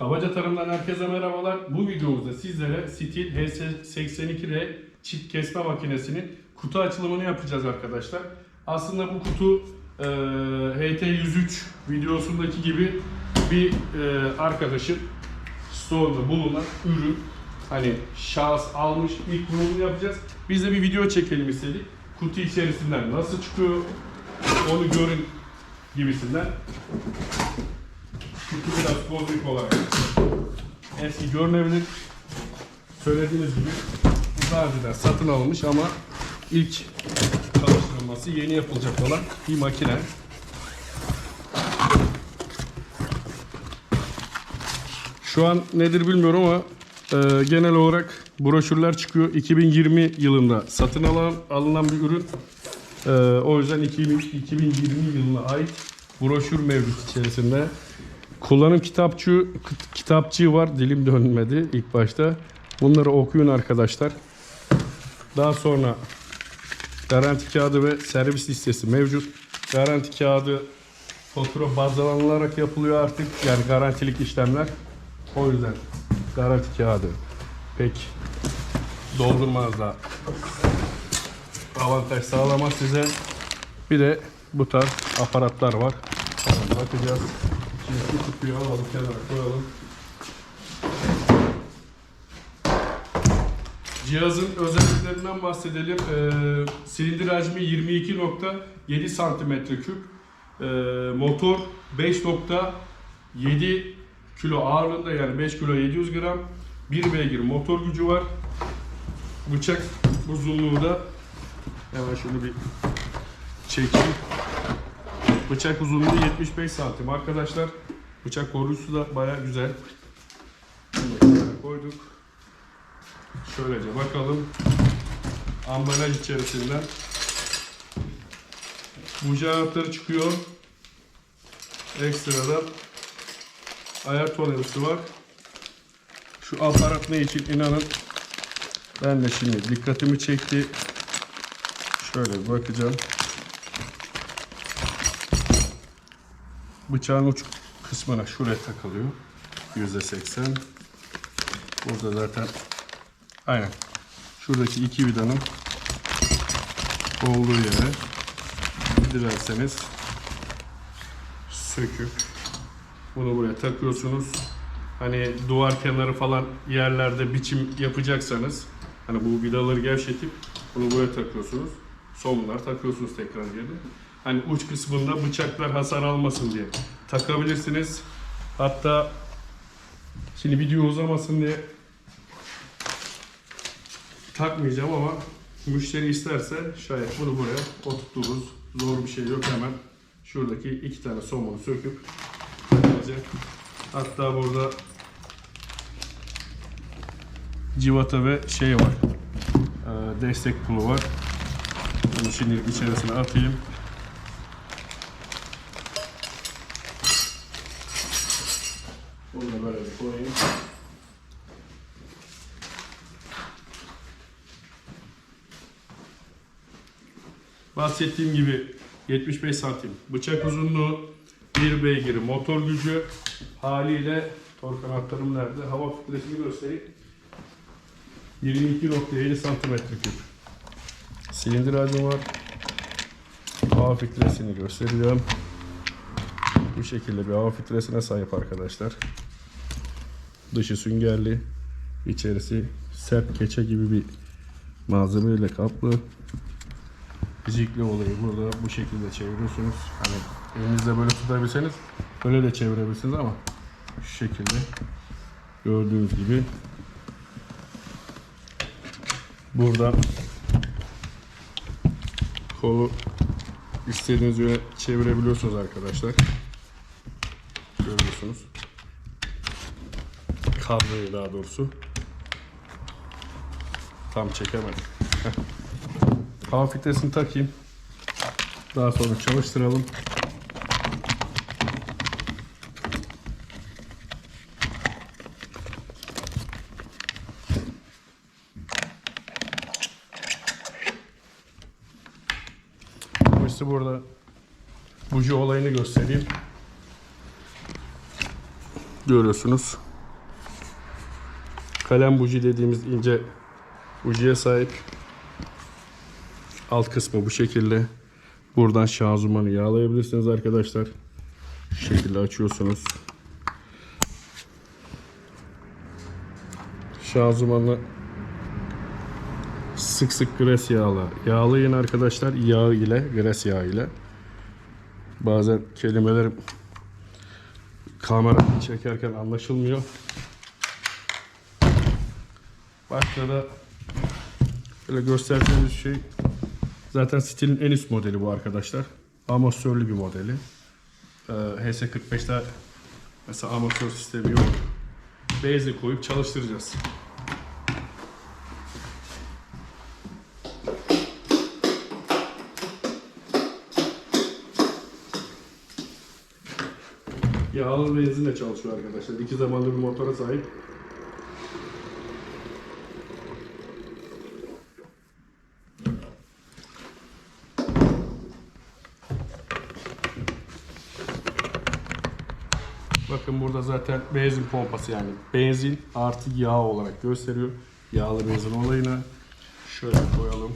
Kabaca Tarım'dan herkese merhabalar. Bu videomuzda sizlere Stil HS82R çift kesme makinesinin kutu açılımını yapacağız arkadaşlar. Aslında bu kutu e, HT103 videosundaki gibi bir e, arkadaşın store'da bulunan ürün. Hani şahıs almış ilk bulumunu yapacağız. Biz de bir video çekelim istedik. Kutu içerisinden nasıl çıkıyor onu görün gibisinden. Kutu biraz bozuk olarak eski görünebilir. Söylediğiniz gibi daha önceden satın alınmış ama ilk çalıştırılması yeni yapılacak olan bir makine. Şu an nedir bilmiyorum ama e, genel olarak broşürler çıkıyor. 2020 yılında satın alan, alınan bir ürün. E, o yüzden 2000, 2020 yılına ait broşür mevcut içerisinde. Kullanım kitapçığı kitapçığı var. Dilim dönmedi ilk başta. Bunları okuyun arkadaşlar. Daha sonra garanti kağıdı ve servis listesi mevcut. Garanti kağıdı fatura bazlanılarak yapılıyor artık. Yani garantilik işlemler. O yüzden garanti kağıdı pek doldurmaz da avantaj sağlamaz size. Bir de bu tarz aparatlar var. Bakacağız. Şimdi kutuyu alalım kenara koyalım. Cihazın özelliklerinden bahsedelim. Ee, silindir hacmi 22.7 santimetre küp. Ee, motor 5.7 kilo ağırlığında yani 5 kilo 700 gram. 1 beygir motor gücü var. Bıçak uzunluğu da hemen şunu bir çekeyim. Bıçak uzunluğu 75 santim arkadaşlar. Bıçak koruyucusu da baya güzel. Koyduk. Şöylece bakalım. Ambalaj içerisinden. Buji anahtarı çıkıyor. Ekstradan ayar tonerisi var. Şu aparat ne için inanın ben de şimdi dikkatimi çekti. Şöyle bakacağım. Bıçağın uç kısmına şuraya takılıyor. %80. Burada zaten aynen şuradaki iki vidanın olduğu yere dilerseniz söküp bunu buraya takıyorsunuz. Hani duvar kenarı falan yerlerde biçim yapacaksanız hani bu vidaları gevşetip bunu buraya takıyorsunuz. Somunlar takıyorsunuz tekrar yerine. Hani uç kısmında bıçaklar hasar almasın diye takabilirsiniz. Hatta şimdi video uzamasın diye takmayacağım ama müşteri isterse şayet bunu buraya oturturuz. Zor bir şey yok hemen şuradaki iki tane somunu söküp takacak. Hatta burada civata ve şey var. Ee, destek pulu var. Şimdi içerisine atayım. Bunu da böyle bir koyayım. Bahsettiğim gibi 75 santim bıçak uzunluğu, bir beygir motor gücü haliyle tork anahtarım nerede? Hava filtresini göstereyim. 22.7 santimetre küp. Silindir hacmi var. Hava filtresini gösteriyorum. Bu şekilde bir hava filtresine sahip arkadaşlar. Dışı süngerli, içerisi sert keçe gibi bir malzemeyle kaplı. Fizikli olayı burada bu şekilde çeviriyorsunuz. Hani elinizde böyle tutabilseniz böyle de çevirebilirsiniz ama şu şekilde gördüğünüz gibi burada kolu istediğiniz yöne çevirebiliyorsunuz arkadaşlar. Görüyorsunuz. Kabloyu daha doğrusu. Tam çekemedim. Hava filtresini takayım. Daha sonra çalıştıralım. İşte burada buji olayını göstereyim. Görüyorsunuz. Kalem buji dediğimiz ince bujiye sahip. Alt kısmı bu şekilde. Buradan şanzımanı yağlayabilirsiniz arkadaşlar. Şu şekilde açıyorsunuz. Şanzımanı sık sık gres yağla yağlayın arkadaşlar. Yağ ile, gres yağı ile. Bazen kelimelerim kamera çekerken anlaşılmıyor. Başta da böyle gösterdiğimiz şey zaten stilin en üst modeli bu arkadaşlar. Amatörlü bir modeli. Ee, HS45'te mesela amatör sistemi yok. Base koyup çalıştıracağız. Yağlı benzinle çalışıyor arkadaşlar. İki zamanlı bir motora sahip. Bakın burada zaten benzin pompası yani benzin artı yağ olarak gösteriyor. Yağlı benzin olayını şöyle koyalım.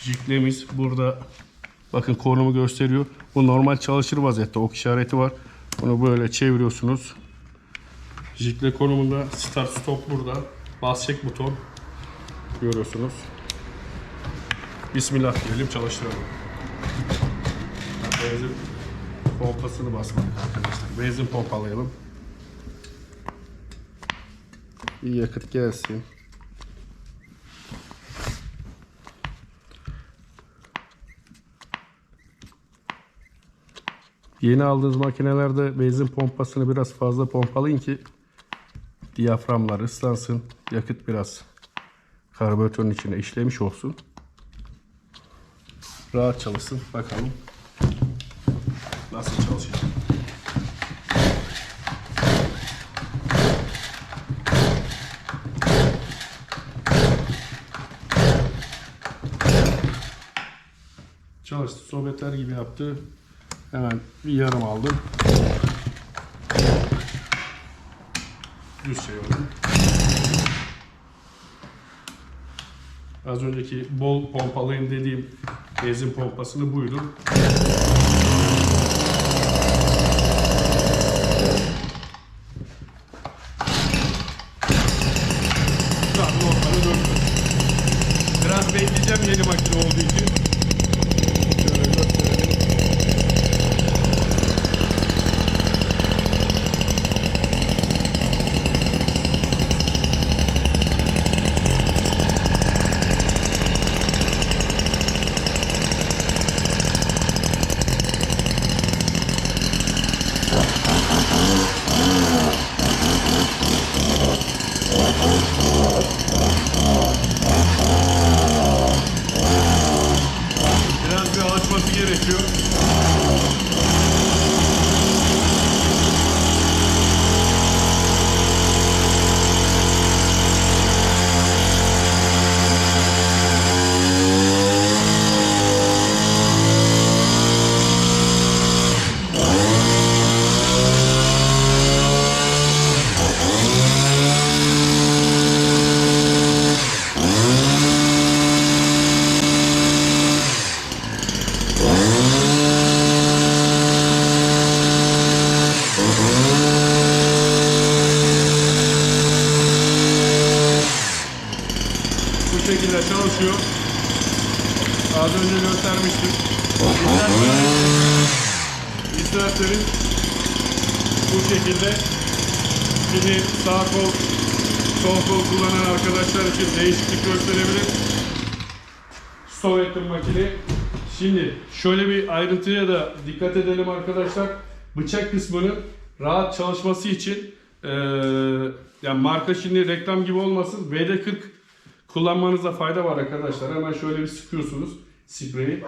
Jiklemiz burada bakın konumu gösteriyor. Bu normal çalışır vaziyette ok işareti var. Bunu böyle çeviriyorsunuz. Jikle konumunda start stop burada. Bas buton görüyorsunuz. Bismillah diyelim çalıştıralım. Benzin pompasını basmadık arkadaşlar. Benzin pompalayalım. Bir yakıt gelsin. Yeni aldığınız makinelerde benzin pompasını biraz fazla pompalayın ki diyaframlar ıslansın. Yakıt biraz karbüratörün içine işlemiş olsun. Rahat çalışsın. Bakalım nasıl çalışacak. Çalıştı. Sovyetler gibi yaptı. Hemen bir yarım aldım. Düz çevirdim. Az önceki bol pompalayın dediğim benzin pompasını buydu. Şu an normale döndü. Biraz bekleyeceğim yeni makine olduğu için. Şöyle gösterelim. Biraz bir alışması gerekiyor. Bu şekilde çalışıyor. Az önce göstermiştim. İsterlerin bu şekilde şimdi sağ kol sol kol kullanan arkadaşlar için değişiklik gösterebilir. Sovyet'in makine. Şimdi şöyle bir ayrıntıya da dikkat edelim arkadaşlar. Bıçak kısmının rahat çalışması için eee yani marka şimdi reklam gibi olmasın. VD40 kullanmanızda fayda var arkadaşlar. Hemen şöyle bir sıkıyorsunuz spreyi.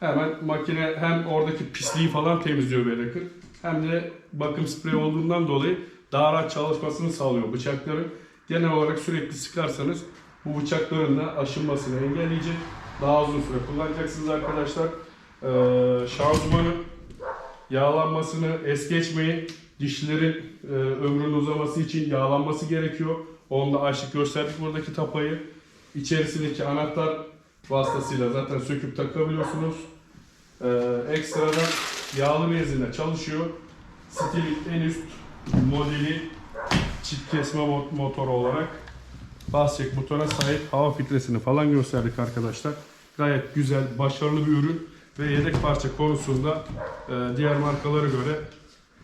Hemen makine hem oradaki pisliği falan temizliyor VD40 hem de bakım spreyi olduğundan dolayı daha rahat çalışmasını sağlıyor bıçakların. Genel olarak sürekli sıkarsanız bu bıçakların da aşınmasını engelleyecek. Daha uzun süre kullanacaksınız arkadaşlar. Ee, şanzımanın yağlanmasını es geçmeyin. dişlerin e, ömrünün uzaması için yağlanması gerekiyor. Onu da açık gösterdik buradaki tapayı. İçerisindeki anahtar vasıtasıyla zaten söküp takabiliyorsunuz. E, ekstradan yağlı benzinle çalışıyor. Stilin en üst modeli çift kesme mo- motoru olarak basçek motora sahip hava filtresini falan gösterdik arkadaşlar. Gayet güzel, başarılı bir ürün ve yedek parça konusunda e, diğer markalara göre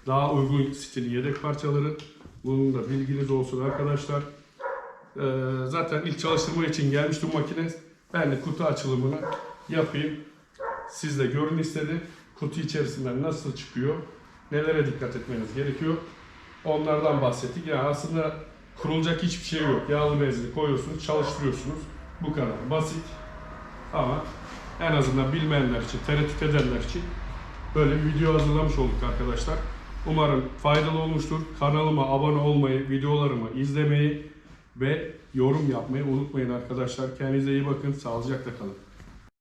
daha uygun stilin yedek parçaları. Bunun da bilginiz olsun arkadaşlar. E, zaten ilk çalıştırma için gelmişti bu makine. Ben de kutu açılımını yapayım. Siz de görün istedi. Kutu içerisinden nasıl çıkıyor, nelere dikkat etmeniz gerekiyor. Onlardan bahsettik. Yani aslında kurulacak hiçbir şey yok. Yağlı benzini koyuyorsunuz, çalıştırıyorsunuz. Bu kadar basit. Ama en azından bilmeyenler için, tereddüt edenler için böyle bir video hazırlamış olduk arkadaşlar. Umarım faydalı olmuştur. Kanalıma abone olmayı, videolarımı izlemeyi ve yorum yapmayı unutmayın arkadaşlar. Kendinize iyi bakın. Sağlıcakla kalın.